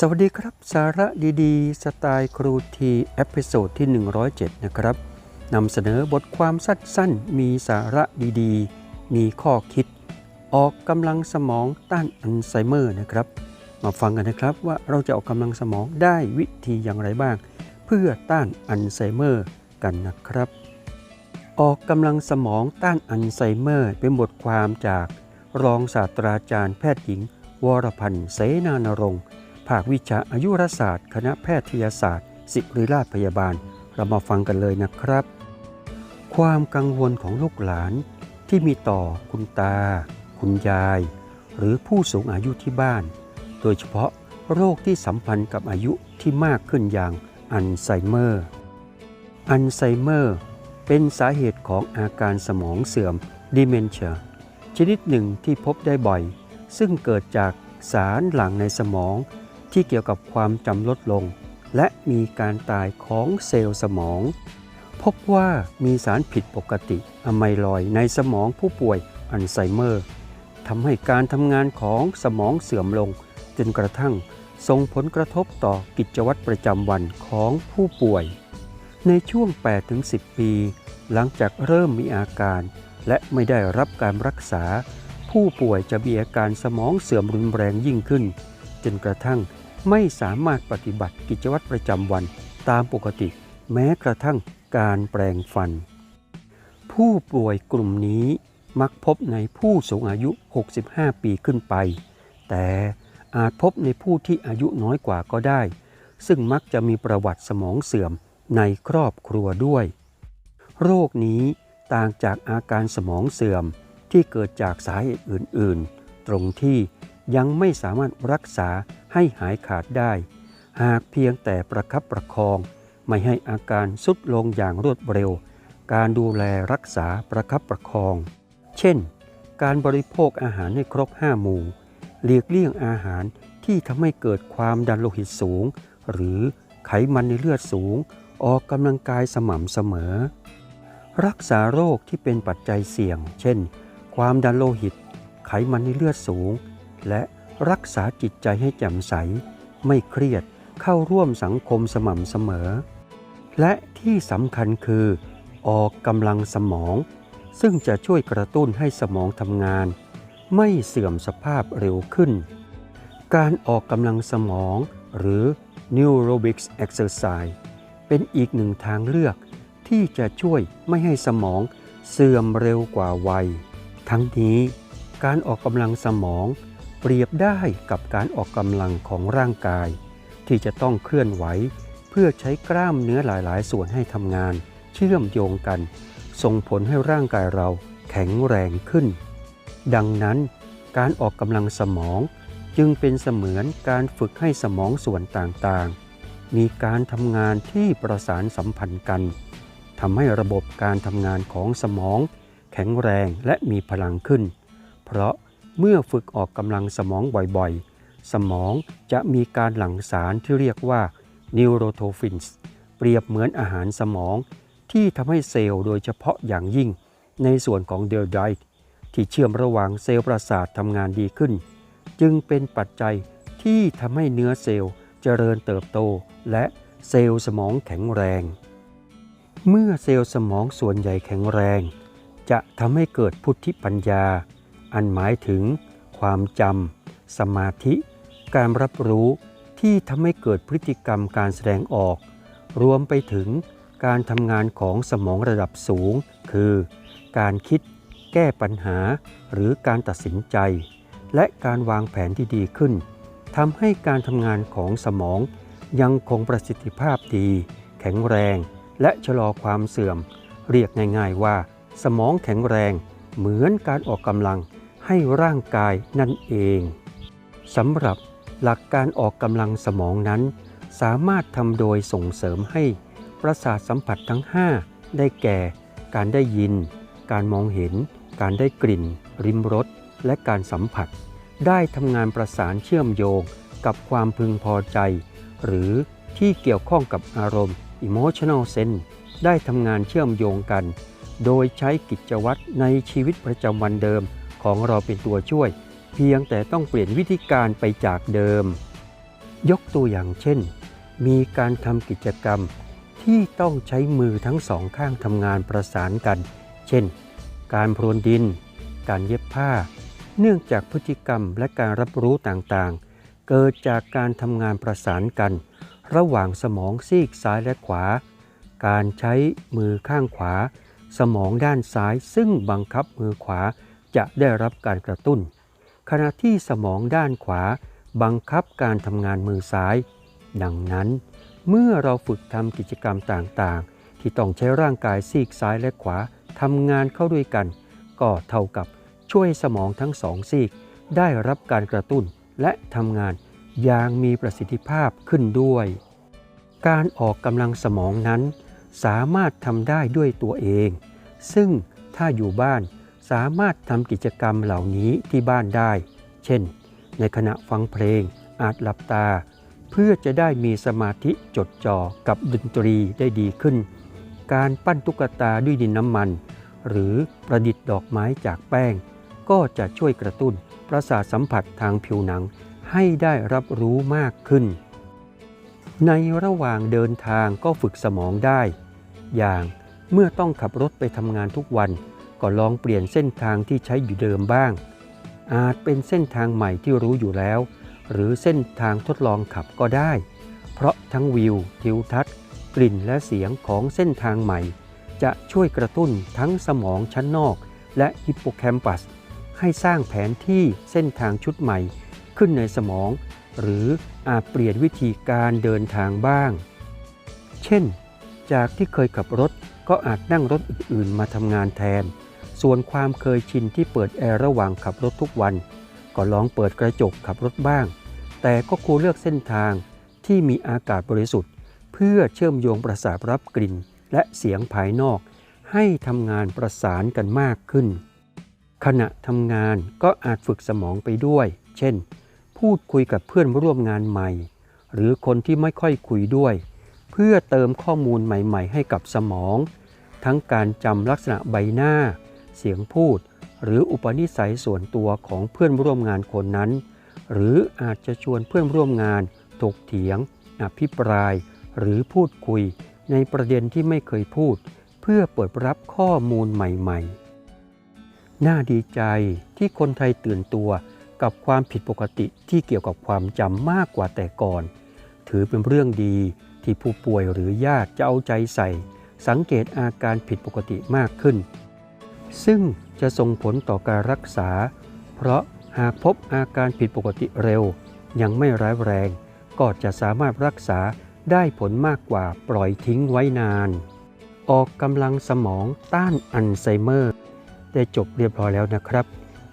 สวัสดีครับ สาระดีๆ สไตล์ครูทีเอพิโซดที่ 107 นะครับนำเสนอบทความสั้นๆ มีสาระดีๆ มีข้อคิด ออกกำลังสมองต้านอัลไซเมอร์นะครับ มาฟังกันนะครับว่าเราจะออกกำลังสมองได้วิธีอย่างไรบ้าง เพื่อต้านอัลไซเมอร์กันนะครับ ออกกำลังสมองต้านอัลไซเมอร์ เป็นบทความจากรองศาสตราจารย์แพทย์หญิง วรพันธ์เสนานรงค์ ภาควิชาอายุรศาสตร์ คณะแพทยศาสตร์ ศิริราชพยาบาล เรามาฟังกันเลยนะครับ ความกังวลของลูกหลานที่มีต่อคุณตา คุณยาย หรือผู้สูงอายุที่บ้าน โดยเฉพาะโรคที่สัมพันธ์กับอายุที่มากขึ้นอย่างอัลไซเมอร์ อัลไซเมอร์ เป็นสาเหตุของอาการสมองเสื่อมดิเมนเชียชนิดหนึ่งที่พบได้บ่อย ซึ่งเกิดจากสารหลั่งในสมอง ที่เกี่ยวกับความจำลดลง และมีการตายของเซลล์สมอง พบว่ามีสารผิดปกติอะไมลอยด์ในสมองผู้ป่วยอัลไซเมอร์ทำให้การทำงานของสมองเสื่อมลง จนกระทั่งส่งผลกระทบต่อกิจวัตรประจำวันของผู้ป่วย ในช่วง 8-10 ปี หลังจากเริ่มมีอาการ และไม่ได้รับการรักษา ผู้ป่วยจะมีอาการสมองเสื่อมรุนแรงยิ่งขึ้น จนกระทั่ง ไม่สามารถปฏิบัติกิจวัตรประจำวันตามปกติ แม้กระทั่งการแปลงฟัน ผู้ป่วยกลุ่มนี้มักพบในผู้สูงอายุ 65 ปีขึ้นไป แต่อาจพบในผู้ที่อายุน้อยกว่าก็ได้ ซึ่งมักจะมีประวัติสมองเสื่อมในครอบครัวด้วย โรคนี้ต่างจากอาการสมองเสื่อมที่เกิดจากสาเหตุอื่น ๆ ตรงที่ยังไม่สามารถรักษา ให้หายขาดได้ หากเพียงแต่ประคับประคอง ไม่ให้อาการสุดลงอย่างรวดเร็ว การดูแลรักษาประคับประคอง เช่น การบริโภคอาหารให้ครบห้าหมู่หลีกเลี่ยงอาหารที่ทำให้เกิดความดันโลหิตสูง หรือไขมันในเลือดสูง ออกกำลังกายสม่ำเสมอ รักษาโรคที่เป็นปัจจัยเสี่ยง เช่น ความดันโลหิต ไขมันในเลือดสูง และ รักษาจิตใจให้แจ่มใส ไม่เครียดเข้าร่วมสังคมสม่ำเสมอ และที่สำคัญคือ ออกกำลังสมอง ซึ่งจะช่วยกระตุ้นให้สมองทำงาน ไม่เสื่อมสภาพเร็วขึ้น การออกกำลังสมองหรือ Neurobics Exercise เป็นอีกหนึ่งทางเลือกที่จะช่วยไม่ให้สมองเสื่อมเร็วกว่าวัย ทั้งนี้การออกกำลังสมอง เปรียบได้กับการออกกำลังของร่างกาย ที่จะต้องเคลื่อนไหว เพื่อใช้กล้ามเนื้อหลายๆ ส่วนให้ทำงาน เชื่อมโยงกัน ส่งผลให้ร่างกายเราแข็งแรงขึ้น ดังนั้น การออกกำลังสมองจึงเป็นเสมือนการฝึกให้สมองส่วนต่างๆ มีการทำงานที่ประสานสัมพันธ์กันทำให้ระบบการทำงานของสมอง แข็งแรงและมีพลังขึ้น เพราะ เมื่อฝึกออกกำลังสมองบ่อยๆ สมองจะมีการหลั่งสารที่เรียกว่า neurotrophins เปรียบเหมือนอาหารสมอง ที่ทำให้เซลล์โดยเฉพาะอย่างยิ่ง ในส่วนของเดลไดต์ที่เชื่อมระหว่างเซลล์ประสาททำงานดีขึ้น จึงเป็นปัจจัยที่ทำให้เนื้อเซลล์เจริญเติบโต และเซลล์สมองแข็งแรง เมื่อเซลล์สมองส่วนใหญ่แข็งแรง จะทำให้เกิดพุทธิปัญญา อันหมายถึงความจำ สมาธิ การรับรู้ที่ทำให้เกิดพฤติกรรมการแสดงออก รวมไปถึงการทำงานของสมองระดับสูง คือ การคิด แก้ปัญหา หรือการตัดสินใจ และการวางแผนที่ดีขึ้นทำให้การทำงานของสมองยังคงประสิทธิภาพดี แข็งแรง และชะลอความเสื่อม เรียกง่ายๆว่า สมองแข็งแรง เหมือนการออกกำลัง ให้ร่างกายนั่นเองสำหรับหลักการออกกำลังสมองนั้น สามารถทำโดยส่งเสริมให้ประสาทสัมผัสทั้ง 5 ได้แก่ การได้ยิน การมองเห็น การได้กลิ่น ริมรสและการสัมผัส ได้ทำงานประสานเชื่อมโยงกับความพึงพอใจ หรือที่เกี่ยวข้องกับอารมณ์ emotional sense ได้ทำงานเชื่อมโยงกัน โดยใช้กิจวัตรในชีวิตประจำวันเดิม ของเราเป็นตัวช่วย เพียงแต่ต้องเปลี่ยนวิธีการไปจากเดิม ยกตัวอย่างเช่น มีการทำกิจกรรมที่ต้องใช้มือทั้งสองข้างทำงานประสานกัน เช่น การพรวนดิน การเย็บผ้า เนื่องจากพฤติกรรมและการรับรู้ต่างๆ เกิดจากการทำงานประสานกัน ระหว่างสมองซีกซ้ายและขวา การใช้มือข้างขวา สมองด้านซ้ายซึ่งบังคับมือขวา จะได้รับการกระตุ้น ขณะที่สมองด้านขวาบังคับการทำงานมือซ้าย ดังนั้น เมื่อเราฝึกทำกิจกรรมต่างๆ ที่ต้องใช้ร่างกายซีกซ้ายและขวาทำงานเข้าด้วยกัน ก็เท่ากับช่วยสมองทั้งสองซีก ได้รับการกระตุ้นและทำงานอย่างมีประสิทธิภาพขึ้นด้วย การออกกำลังสมองนั้น สามารถทำได้ด้วยตัวเอง ซึ่งถ้าอยู่บ้าน สามารถทำกิจกรรมเหล่านี้ที่บ้านได้ เช่น ในขณะฟังเพลง อาจหลับตา เพื่อจะได้มีสมาธิจดจ่อกับดนตรีได้ดีขึ้น การปั้นตุ๊กตาด้วยดินน้ำมัน หรือประดิษฐ์ดอกไม้จากแป้ง ก็จะช่วยกระตุ้นประสาทสัมผัสทางผิวหนังให้ได้รับรู้มากขึ้น ในระหว่างเดินทางก็ฝึกสมองได้ อย่างเมื่อต้องขับรถไปทำงานทุกวัน ก็ลองเปลี่ยนเส้นทางที่ใช้อยู่เดิมบ้าง อาจเป็นเส้นทางใหม่ที่รู้อยู่แล้ว หรือเส้นทางทดลองขับก็ได้ เพราะทั้งวิว ทิวทัศน์ กลิ่นและเสียงของเส้นทางใหม่ จะช่วยกระตุ้นทั้งสมองชั้นนอก และฮิปโปแคมปัส ให้สร้างแผนที่เส้นทางชุดใหม่ ขึ้นในสมอง หรืออาจเปลี่ยนวิธีการเดินทางบ้าง เช่น จากที่เคยขับรถก็อาจนั่งรถอื่นๆมาทำงานแทน ส่วนความเคยชินที่เปิดแอร์ระหว่างขับรถทุกวัน ก็ลองเปิดกระจกขับรถบ้าง แต่ก็ควรเลือกเส้นทางที่มีอากาศบริสุทธิ์ เพื่อเชื่อมโยงประสาทรับกลิ่น และเสียงภายนอก ให้ทำงานประสานกันมากขึ้น ขณะทำงานก็อาจฝึกสมองไปด้วย เช่น พูดคุยกับเพื่อนร่วมงานใหม่ หรือคนที่ไม่ค่อยคุยด้วย เพื่อเติมข้อมูลใหม่ ๆ ให้กับสมอง ทั้งการจำลักษณะใบหน้า เสียงพูด หรืออุปนิสัยส่วนตัวของเพื่อนร่วมงานคนนั้น หรืออาจจะชวนเพื่อนร่วมงานถกเถียง อภิปราย หรือพูดคุย ในประเด็นที่ไม่เคยพูด เพื่อเปิดรับข้อมูลใหม่ๆ น่าดีใจที่คนไทยตื่นตัวกับความผิดปกติที่เกี่ยวกับความจำมากกว่าแต่ก่อน ถือเป็นเรื่องดีที่ผู้ป่วยหรือญาติจะเอาใจใส่ สังเกตอาการผิดปกติมากขึ้น ซึ่งจะส่งผลต่อการรักษา เพราะหากพบอาการผิดปกติเร็ว ยังไม่ร้ายแรง ก็จะสามารถรักษาได้ผลมากกว่าปล่อยทิ้งไว้นาน ออกกำลังสมองต้านอัลไซเมอร์ ได้จบเรียบร้อยแล้วนะครับ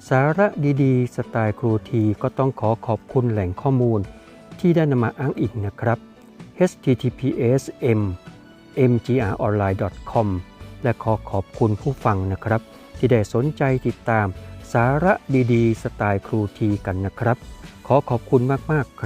สาระดีๆ สไตล์ครูทีก็ต้องขอขอบคุณแหล่งข้อมูล ที่ได้นำมาอ้างอิงนะครับ https m mgronline.com และขอขอบคุณผู้ฟังนะครับ ที่ได้สนใจติดตามสาระดีๆ สไตล์ครูทีกันนะครับ ขอขอบคุณมากๆครับ